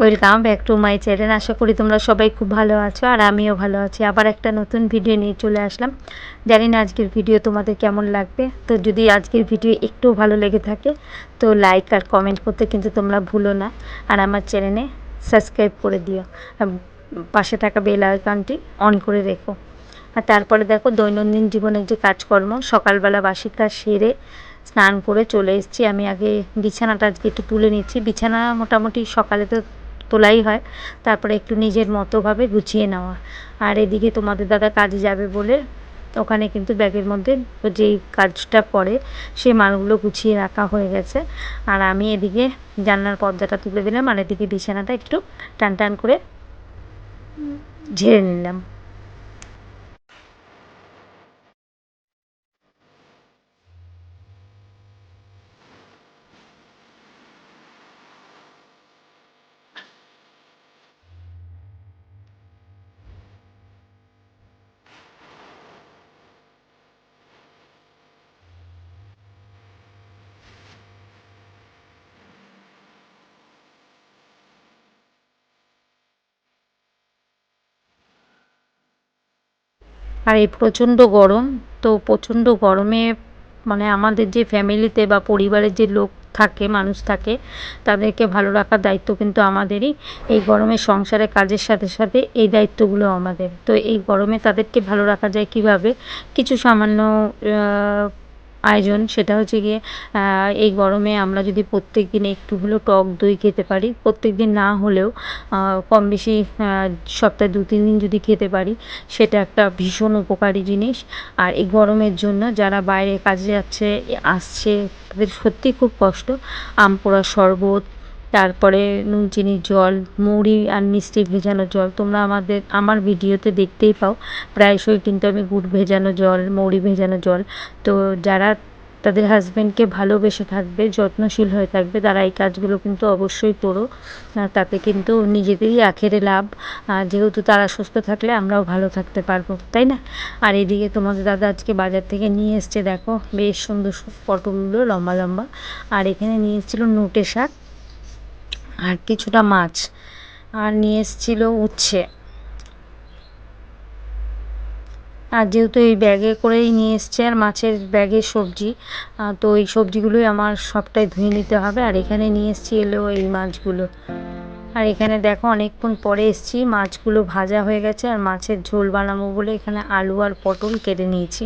Welcome back to my channel. আশা করি তোমরা সবাই খুব ভালো আছো আর আমিও ভালো আছি। আবার একটা নতুন ভিডিও নিয়ে চলে আসলাম। জানি না আজকের ভিডিও তোমাদের কেমন লাগবে। তো যদি আজকের ভিডিও একটু ভালো লেগে থাকে, তো লাইক আর কমেন্ট করতে কিন্তু তোমরা ভুলো না। আর আমার চ্যানেলে সাবস্ক্রাইব করে দিও। পাশে থাকা বেল আইকনটি অন করে রেখো। আর তারপরে দেখো, দৈনন্দিন জীবনের যে কাজকর্ম, সকালবেলা বাসি কাজ সেরে স্নান করে চলে এসেছি। আমি আগে বিছানাটা আজকে একটু তুলে নিচ্ছি। বিছানা মোটামুটি সকালে তো তোলাই হয় তারপরে একটু নিজের মতোভাবে গুছিয়ে নেওয়া। আর এদিকে তোমাদের দাদা কাজে যাবে বলে ওখানে কিন্তু ব্যাগের মধ্যে যেই কাজটা পড়ে সেই মালগুলো গুছিয়ে রাখা হয়ে গেছে। আর আমি এদিকে জানলার পর্দাটা তুলে দিলাম আর এদিকে বিছানাটা একটু টান টান করে ঝেড়ে নিলাম। আর এই প্রচণ্ড গরম, তো প্রচণ্ড গরমে মানে আমাদের যে ফ্যামিলিতে বা পরিবারের যে লোক থাকে, মানুষ থাকে, তাদেরকে ভালো রাখার দায়িত্ব কিন্তু আমাদেরই। এই গরমে সংসারে কাজের সাথে সাথে এই দায়িত্বগুলো আমাদের। তো এই গরমে তাদেরকে ভালো রাখা যায় কীভাবে? কিছু সামান্য আয়োজন, সেটা হচ্ছে গিয়ে এই গরমে আমরা যদি প্রত্যেক দিন একটু হলেও টক দই খেতে পারি প্রত্যেক দিন না হলেও কম বেশি সপ্তাহে দু, তিন দিন যদি খেতে পারি, সেটা একটা ভীষণ উপকারী জিনিস। আর এই গরমের জন্য যারা বাইরে কাজে যাচ্ছে, আসছে, তাদের সত্যিই খুব কষ্ট। আম পোড়ার শরবত তারপরে নুন চিনির জল, মুড়ি আর মিষ্টি ভেজানো জল। তোমরা আমাদের, আমার ভিডিওতে দেখতেই পাও, প্রায়শই কিন্তু আমি গুড় ভেজানো জল মৌরি ভেজানো জল। তো যারা তাদের হাজব্যান্ডকে ভালোবেসে থাকবে, যত্নশীল হয়ে থাকবে, তারা এই কাজগুলো কিন্তু অবশ্যই করো। তাতে কিন্তু নিজেদেরই আখেরে লাভ। যেহেতু তারা সুস্থ থাকলে আমরাও ভালো থাকতে পারব, তাই না? আর এদিকে তোমাদের দাদা আজকে বাজার থেকে নিয়ে এসছে, দেখো, বেশ সুন্দর পটলগুলো লম্বা লম্বা। আর এখানে নিয়ে এসেছিল নোটে শাক। আর কিছুটা মাছ। আর নিয়ে এসেছিল উচ্ছে। আর যেহেতু এই ব্যাগে করেই নিয়ে এসছে, আর মাছের ব্যাগে সবজি তো এই সবজিগুলোই আমার সবটাই ধুয়ে নিতে হবে। আর এখানে নিয়ে এসছি এলো এই মাছগুলো। আর এখানে দেখো অনেকক্ষণ পরে এসছি, মাছগুলো ভাজা হয়ে গেছে আর মাছের ঝোল বানাবো বলে এখানে আলু আর পটল কেটে নিয়েছি।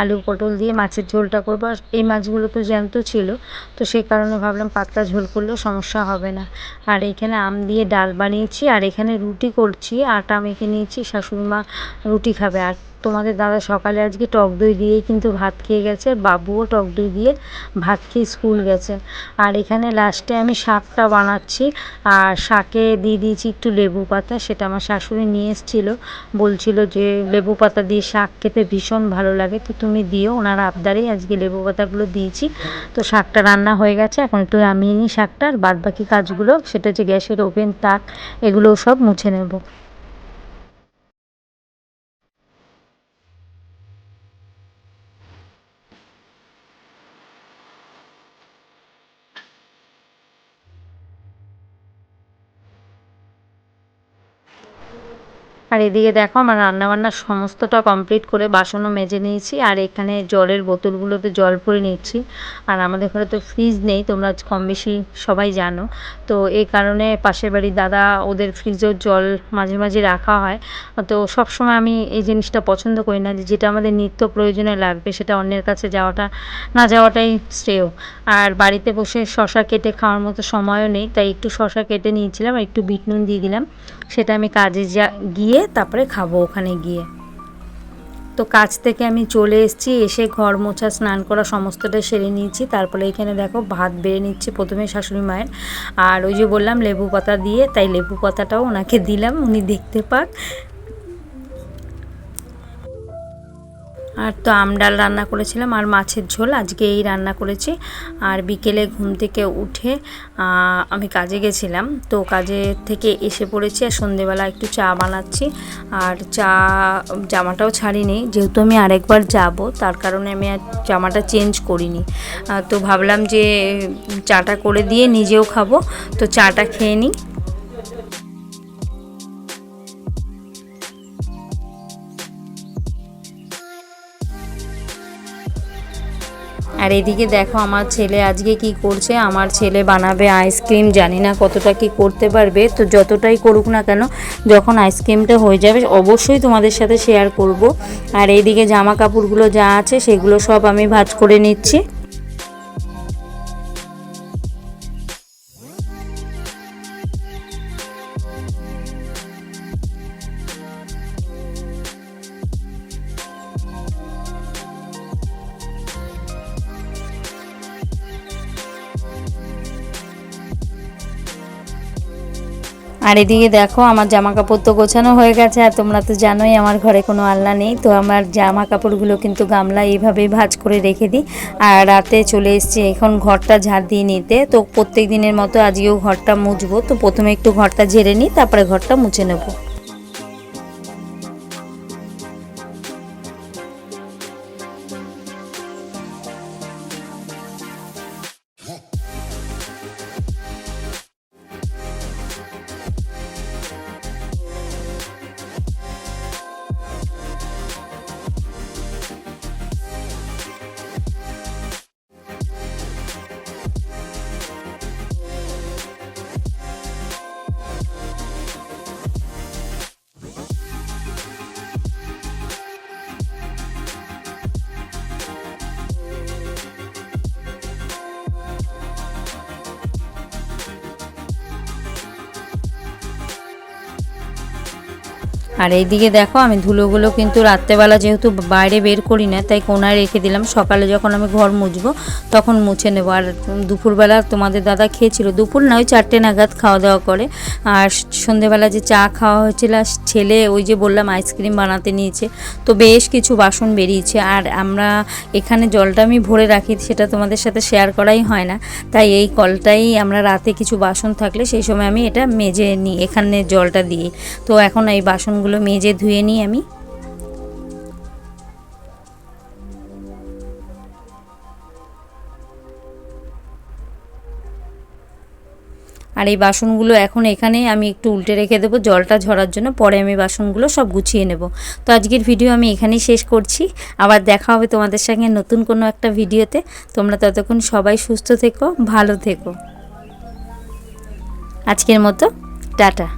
আলু, পটল দিয়ে মাছের ঝোলটা করব আর এই মাছগুলো তো জ্যান্ত ছিল, তো সেই কারণে ভাবলাম পাতলা ঝোল করলেও সমস্যা হবে না। আর এখানে আম দিয়ে ডাল বানিয়েছি আর এখানে রুটি করছি, আটা মেখে নিয়েছি, শাশুড়ি মা রুটি খাবে। আর তোমাদের দাদা সকালে আজকে টক দই দিয়েই কিন্তু ভাত খেয়ে গেছে, বাবুও টক দই দিয়ে ভাত খেয়ে স্কুল গেছে। আর এখানে লাস্টে আমি শাকটা বানাচ্ছি, আর শাকে দিয়ে দিয়েছি একটু লেবু পাতা, সেটা আমার শাশুড়ি নিয়ে এসেছিল। বলছিল যে লেবু পাতা দিয়ে শাক খেতে ভীষণ ভালো লাগে, তো তুমি দিও, ওনার আবদারেই আজকে লেবু পাতাগুলো দিয়েছি। তো শাকটা রান্না হয়ে গেছে, এখন একটু নামিয়ে নিই শাকটা, আর বাদ বাকি কাজগুলো, সেটা হচ্ছে গ্যাসের ওভেন, তাক, এগুলোও সব মুছে নেব। আর এদিকে দেখো আমার রান্নাবান্না সমস্তটা কমপ্লিট করে বাসনও মেজে নিয়েছি, আর এখানে জলের বোতলগুলোতে জল ভরে নিচ্ছি। আর আমাদের ঘরে তো ফ্রিজ নেই, তোমরা কম বেশি সবাই জানো। তো এই কারণে পাশের বাড়ির দাদা ওদের ফ্রিজেও জল মাঝে মাঝে রাখা হয়। তো সবসময় আমি এই জিনিসটা পছন্দ করি না যেটা আমাদের নিত্য প্রয়োজনে লাগবে, সেটা অন্যের কাছে যাওয়াটা, না যাওয়াটাই শ্রেয়। আর বাড়িতে বসে শশা কেটে খাওয়ার মতো সময়ও নেই, তাই একটু শশা কেটে নিয়েছিলাম একটু বিট নুন দিয়ে দিলাম। সেটা আমি কাজে যা, গিয়ে তারপরে খাব ওখানে গিয়ে। তো কাজ থেকে আমি চলে এসেছি, এসে ঘর মোছা, স্নান করা সমস্তটা সেরে নিয়েছি। তারপরে এখানে দেখো ভাত বেড়ে নিচ্ছে প্রথমে শাশুড়ি মায়ের। আর ওই যে বললাম লেবু পাতা দিয়ে, তাই লেবু পাতাটাও ওনাকে দিলাম, উনি দেখতে পাক আর তো আম ডাল রান্না করেছিলাম আর মাছের ঝোল। আজকে এই রান্না করেছি। আর বিকেলে ঘুম থেকে উঠে আমি কাজে গেছিলাম। তো কাজে থেকে এসে পড়েছি আর সন্ধেবেলা একটু চা বানাচ্ছি। আর চা, জামাটাও ছাড়িনি। যেহেতু আমি আরেকবার যাব, তার কারণে আমি আর জামাটা চেঞ্জ করিনি। তো ভাবলাম যে, চাটা করে দিয়ে নিজেও খাব। তো চাটা খেয়ে নিই। আর এদিকে দেখো আমার ছেলে আজকে কি করছে? আমার ছেলে বানাবে আইসক্রিম, জানি না কতটা কি করতে পারবে। তো যতটাই করুক না কেন, যখন আইসক্রিমটা হয়ে যাবে, অবশ্যই তোমাদের সাথে শেয়ার করব। আর এইদিকে জামা কাপড়গুলো যা আছে, সেগুলো সব আমি ভাজ করে নিচ্ছি। আর এদিকে দেখো, আমার জামা কাপড় তো গোছানো হয়ে গেছে, আর তোমরা তো জানোই আমার ঘরে কোনো আলনা নেই, তো আমার জামা কাপড়গুলো কিন্তু গামলা এইভাবেই ভাজ করে রেখে দিই। আর রাতে চলে এসছি এখন ঘরটা ঝাড় দিয়ে নিতে, তো প্রত্যেক দিনের মতো আজকেও ঘরটা মুছবো, তো প্রথমে একটু ঘরটা ঝেড়ে নিই, তারপরে ঘরটা মুছে নেব। আর এইদিকে দেখো, আমি ধুলোগুলো কিন্তু রাত্রেবেলা যেহেতু বাইরে বের করি না, তাই কোনায় রেখে দিলাম। সকালে যখন আমি ঘর মুছবো, তখন মুছে নেব। আর দুপুরবেলা তোমাদের দাদা খেয়েছিল দুপুর, না ওই চারটে নাগাদ খাওয়া দাওয়া করে। আর সন্ধেবেলা যে চা খাওয়া হয়েছিল ছেলে ওই যে বললাম আইসক্রিম বানাতে নিয়েছে। তো বেশ কিছু বাসন বেরিয়েছে। আর আমরা এখানে জলটা আমি ভরে রাখি, সেটা তোমাদের সাথে শেয়ার করাই হয় না। তাই এই কলটাই আমরা রাতে কিছু বাসন থাকলে, সেই সময় আমি এটা মেজে নিই, এখানে জলটা দিয়ে। তো এখন এই বাসনগুলো মেজে ধুয়ে নিই আমি। আর এই বাসনগুলো এখন এখানে আমি একটু উল্টে রেখে দেবো, জলটা ঝরার জন্য পরে আমি বাসনগুলো সব গুছিয়ে নেব। তো আজকের ভিডিও আমি এখানেই শেষ করছি। আবার দেখা হবে তোমাদের সঙ্গে নতুন কোনো একটা ভিডিওতে। তোমরা ততক্ষণ সবাই সুস্থ থেকো, ভালো থেকো। আজকের মতো, টাটা।